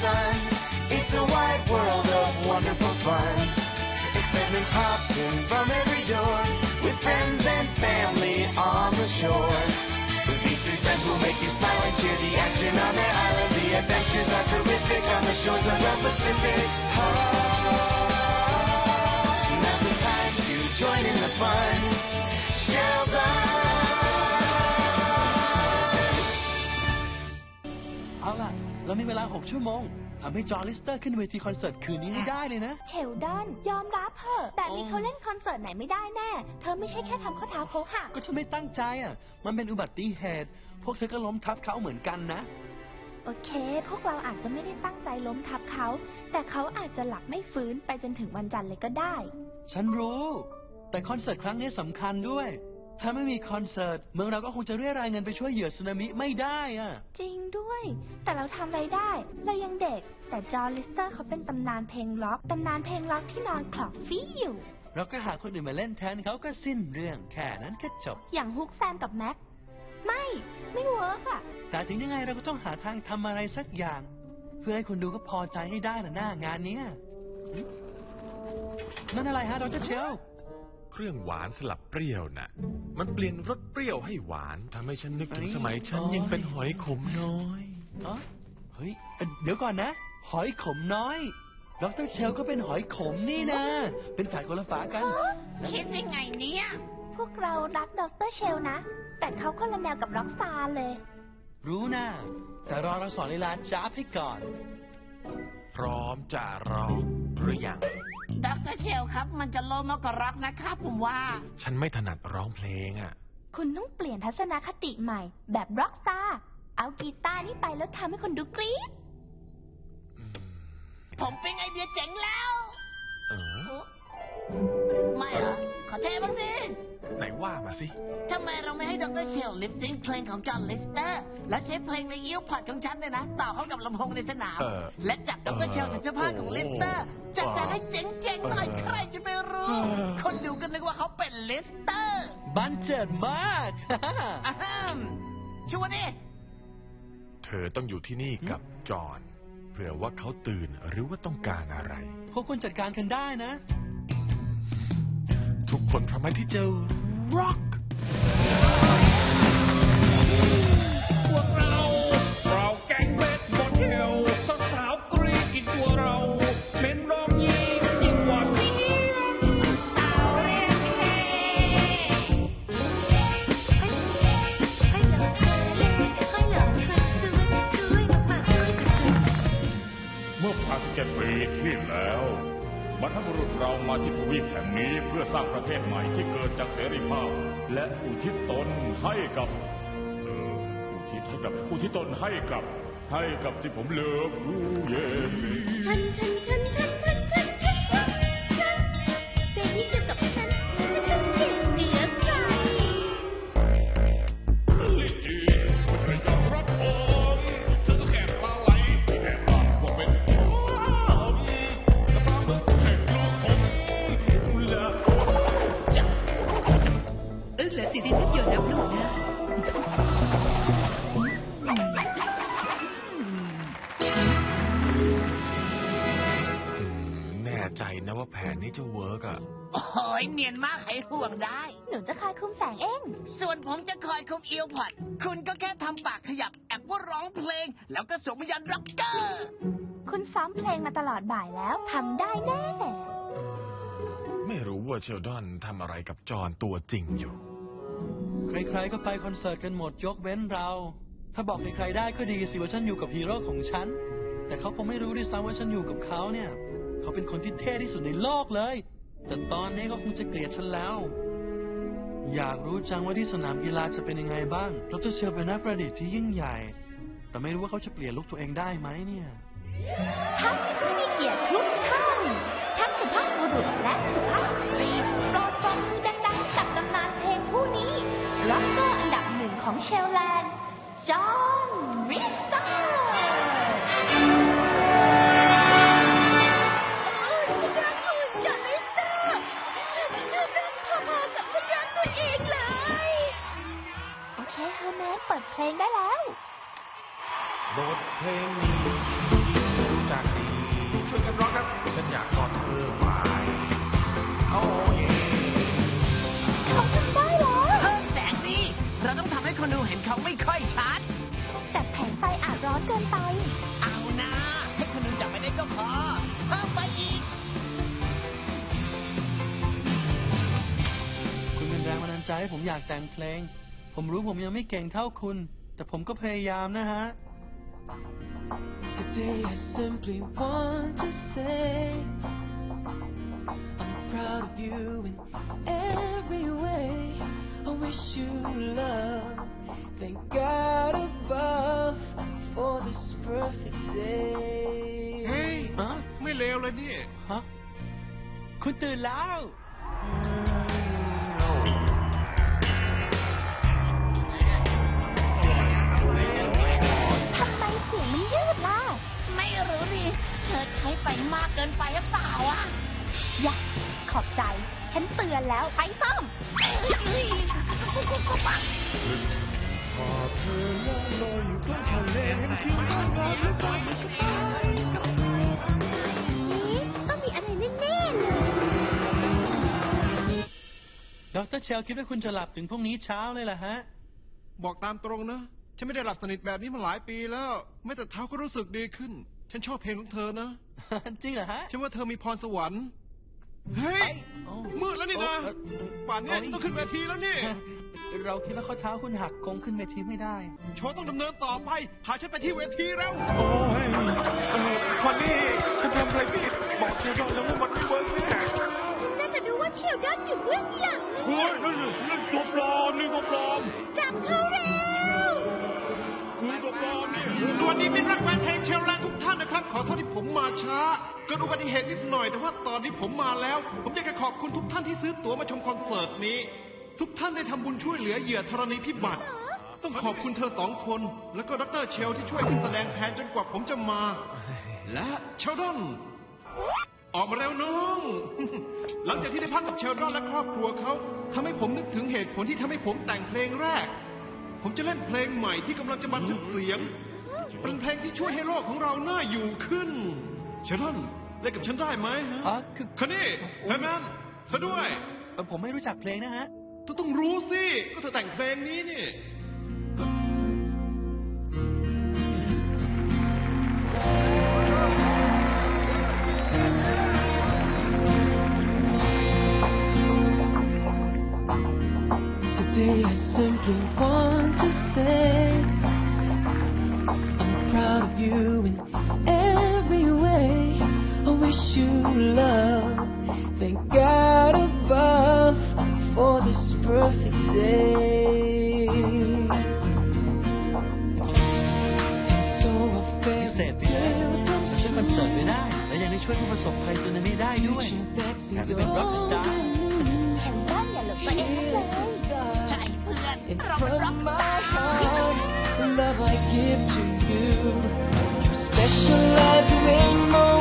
sun. It's a wide world of wonderful fun. Excitement pops in from every door with friends and family on the shore. With these three friends will make you smile and cheer the action on their island. The adventures are terrific on the shores of the Pacific. เรามีเวลา 6 ชั่วโมงทำให้จอร์ลิสเตอร์ขึ้นเวทีคอนเสิร์ตคืนนี้ให้ได้เลยนะ เชลดอนยอมรับเถอะแบบนี้เขาเล่นคอนเสิร์ตไหนไม่ได้แน่ เธอไม่ใช่แค่ทำข้อเท้าเขาหักก็ฉันไม่ตั้งใจอะ มันเป็นอุบัติเหตุ พวกเธอก็ล้มทับเขาเหมือนกันนะ โอเค พวกเราอาจจะไม่ได้ตั้งใจล้มทับเขา แต่เขาอาจจะหลับไม่ฟื้นไปจนถึงวันจันทร์เลยก็ได้ ฉันรู้ แต่คอนเสิร์ตครั้งนี้สำคัญด้วย ถ้าไม่มีคอนเสิร์ตเมืองเราก็คงจะเรียรายเงินไปช่วยเหยื่อสึนามิไม่ได้อะจริงด้วย แต่เราทำอะไรได้ เรายังเด็ก แต่จอร์ลิสเตอร์เขาเป็นตำนานเพลงล็อก ตำนานเพลงล็อกที่นอนคลอกฟี่อยู่ เราก็หาคนอื่นมาเล่นแทนเขาก็สิ้นเรื่องแค่นั้นก็จบ อย่างฮุกแซมกับแม็ก ไม่ ไม่เวิร์กอะแต่ถึงยังไงเราก็ต้องหาทางทำอะไรสักอย่าง เพื่อให้คนดูก็พอใจให้ได้ละหน้างานเนี้ยหึนั่นอะไรฮะดรเชล เครื่องหวานสลับเปรี้ยวน่ะ มันเปลี่ยนรสเปรี้ยวให้หวานทำให้ฉันนึกถึงสมัยฉันยังเป็นหอยขมน้อยอ๋อเฮ้ยเอ่อเดี๋ยวก่อนนะ หอยขมน้อยดรเชลก็เป็นหอยขมนี่นะ เป็นฝายคนละฝากัน คิดยังไงเนี่ย พวกเรารักดรเชลนะ แต่เขาคนละแนวกับร็อกซาร์เลย รู้นะแต่รอเราสอนลีลาจ้าบให้ก่อน พร้อมจะร้องหรือยัง ดรเชลครับ มันจะโลมากกว่ารักนะครับ ผมว่า ฉันไม่ถนัดร้องเพลงอะ คุณต้องเปลี่ยนทัศนคติใหม่ แบบร็อกซาร์เอากีตาร์นี่ไปแล้วทำให้คนดูกรี๊ดอืมผมเป็นไอเดียเจ๋งแล้ว เออ ไม่เหรอ ขอเทบ้างสิ ไหนว่ามาสิ ทำไมเราไม่ให้ดรเชลลิปซิงค์เพลงของจอห์นลิสเตอร์ แล้วใช้เพลงในยิ้วพอดของฉันเนี่ยนะ ต่อเข้ากับลำโพงในสนาม เออและจับดรเชลใส่เสื้อผ้าของลิสเตอร์ จัดการให้เจ๋งๆหน่อยใครจะไปรู้ คนดูก็นึกว่าเขาเป็นลิสเตอร์บันเจิดมากอะฮัมชัวร์ดิเธอต้องอยู่ที่นี่กับจอห์นเผื่อว่าเขาตื่นหรือว่าต้องการอะไร พวกคุณจัดการกันได้นะ ทุกคนพร้อมไหมที่จะร็อกพวกเรา เราแก๊งเบสบอลเทลสาวสาวๆกรีดกินตัวเรา เป็นรองยิ้มยิ่งกว่าเพียงเมื่อพันเจ็ดปีที่แล้ว บรรพบุรุษเรามาที่ทวีปแห่งนี้เพื่อสร้างประเทศใหม่ที่เกิดจากเสรีภาพ และอุทิศตนให้กับเอออุทิศให้กับอุทิศตนให้กับ ให้กับที่ผมเลือกรู้เย็น ฉันฉันฉันฉัน ใจนะว่าแผนนี้จะเวิร์กอะโอ้ยเนียนมากให้ห่วงได้ หนูจะคอยคุมแสงเอง ส่วนผมจะคอยคุมเอียวพอด คุณก็แค่ทำปากขยับแอบว่าร้องเพลง แล้วก็สวมวิญญาณร็อกเกอร์ คุณซ้อมเพลงมาตลอดบ่ายแล้วทำได้แน่ ไม่รู้ว่าเชลดอนทำอะไรกับจอห์นตัวจริงอยู่ ใครๆ ก็ไปคอนเสิร์ตกันหมดยกเว้นเรา ถ้าบอกใครๆได้ก็ดีสิว่าฉันอยู่กับฮีโร่ของฉัน แต่เขาคงไม่รู้ด้วยซ้ำว่าฉันอยู่กับเขาเนี่ย เขาเป็นคนที่เท่ที่สุดในโลกเลย แต่ตอนนี้ก็คงจะเกลียดฉันแล้ว อยากรู้จังว่าที่สนามกีฬาจะเป็นยังไงบ้างดรเชลเป็นนักประดิษฐ์ที่ยิ่งใหญ่ แต่ไม่รู้ว่าเขาจะเปลี่ยนลุคตัวเองได้ไหมเนี่ยทั้งผู้มีเกียรติทุกท่านทั้งสุภาพบุรุษและสุภาพสตรีโปรดปรบมือดังๆกับตำนานเพลงผู้นี้ร็อกเกอร์อันดับหนึ่งของเชลแลนด์จอห์ ร์แมนเปิดเพลงได้เพลงนี้จากนี้ช่วยกันร้องครับฉันอยากกอดเธอไว้โอ้ยเขาทำได้แล้วเพิ่มแสงสิเราต้องทำให้คนดูเห็นเขาไม่ค่อยชัด แต่แผงไฟอาจร้อนเกินไป เอานะให้คนดูจับไปได้ก็พอ เพิ่มไปอีก คุณเป็นแรงบันดาลใจให้ผมอยากแต่งเพลง ผมรู้ผมยังไม่เก่งเท่าคุณ แต่ผมก็พยายามนะฮะ Today I simply want to say I'm proud of you in every way. I wish you love. Thank God above for this perfect day. เฮ้ย ฮะ ไม่เลวเลยนี่ ฮะ คุณตื่นแล้ว ดรเชลคิดว่าคุณจะหลับถึงพรุ่งนี้เช้าเลยล่ะฮะ บอกตามตรงนะ ฉันไม่ได้หลับสนิทแบบนี้มาหลายปีแล้วแม้แต่เท้าก็รู้สึกดีขึ้น ฉันชอบเพลงของเธอนะ จริงเหรอฮะ ฉันว่าเธอมีพรสวรรค์ เฮ้ยโอ้มืดแล้วนี่นะโอ้เอ่อป่านเนี้ยต้องขึ้นเวทีแล้วนี่ เราคิดว่าข้อเท้าคุณหักคงขึ้นเวทีไม่ได้ โชว์ต้องดำเนินต่อไป พาฉันไปที่เวทีแล้ว โอ้ยเออคนนี้ฉันทำอะไรผิดบอกเธอก่อนแล้ว อยู่เบื้องหลังนะเฮ้ยนั่นนั่นตัวปลอมนี่ตัวปลอมจับเขาเร็วคือตัวปลอมนี่สวัสดีมิตรรักแฟนเพลงเชลแลนด์ทุกท่านนะครับ ขอโทษที่ผมมาช้า เกิดอุบัติเหตุนิดหน่อย แต่ว่าตอนนี้ผมมาแล้ว ผมอยากจะขอบคุณทุกท่านที่ซื้อตั๋วมาชมคอนเสิร์ตนี้ ทุกท่านได้ทำบุญช่วยเหลือเหยื่อธรณีพิบัติ ต้องขอบคุณเธอสองคน แล้วก็ดรเชลที่ช่วยขึ้นแสดงแทนจนกว่าผมจะมา และเชลดอน ออกมาแล้วน้อง หลังจากที่ได้พักกับเชลดอนและครอบครัวเขาทำให้ผมนึกถึงเหตุผลที่ทำให้ผมแต่งเพลงแรก ผมจะเล่นเพลงใหม่ที่กำลังจะบันทึกเสียง เป็นเพลงที่ช่วยให้โลกของเราน่าอยู่ขึ้น เชลดอนเล่นกับฉันได้ไหมฮะอ๋อคือคนนี้แมนเธอด้วยเอ่อผมไม่รู้จักเพลงนะฮะเธอต้องรู้สิ ก็เธอแต่งเพลงนี้นี่ ช่วยผู้ประสบภัยสึนามิได้ด้วยแถมยังเป็นร็อกสตาร์แถมด้านอย่าหลบตัวเองนะเลยใช่เพื่อน And เราเป็นร็อก from สตา my ร์ heart, the love I give to you. You're special as a rainbow in the